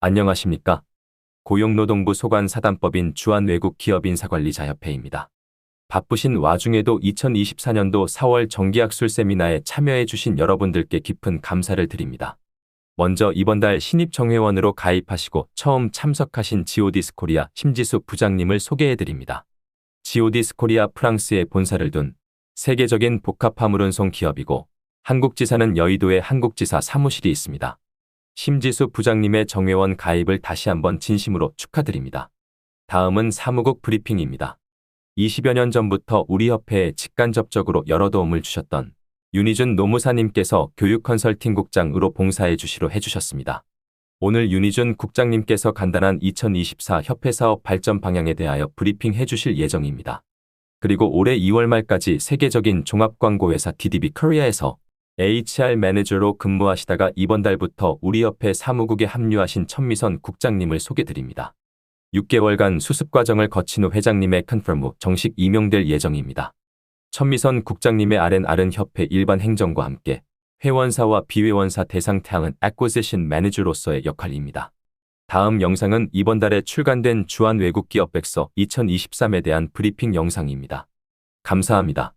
안녕하십니까? 고용노동부 소관 사단법인 주한외국기업인사관리자협회입니다. 바쁘신 와중에도 2024년도 4월 정기학술 세미나에 참여해 주신 여러분들께 깊은 감사를 드립니다. 먼저 이번 달 신입 정회원으로 가입하시고 처음 참석하신 GODS 코리아 심지수 부장님을 소개해 드립니다. GODS 코리아 프랑스에 본사를 둔 세계적인 복합 화물운송 기업이고 한국지사는 여의도에 한국지사 사무실이 있습니다. 심지수 부장님의 정회원 가입을 다시 한번 진심으로 축하드립니다. 다음은 사무국 브리핑입니다. 20여 년 전부터 우리 협회에 직간접적으로 여러 도움을 주셨던 윤희준 노무사님께서 교육 컨설팅 국장으로 봉사해 주시로 해주셨습니다. 오늘 윤희준 국장님께서 간단한 2024 협회 사업 발전 방향에 대하여 브리핑 해 주실 예정입니다. 그리고 올해 2월 말까지 세계적인 종합광고회사 DDB 코리아에서 HR 매니저로 근무하시다가 이번 달부터 우리 협회 사무국에 합류하신 천미선 국장님을 소개드립니다. 6개월간 수습 과정을 거친 후 회장님의 컨펌 후 정식 임용될 예정입니다. 천미선 국장님의 R&R은 협회 일반 행정과 함께 회원사와 비회원사 대상 태양은 액quisition 매니저로서의 역할입니다. 다음 영상은 이번 달에 출간된 주한 외국 기업 백서 2023에 대한 브리핑 영상입니다. 감사합니다.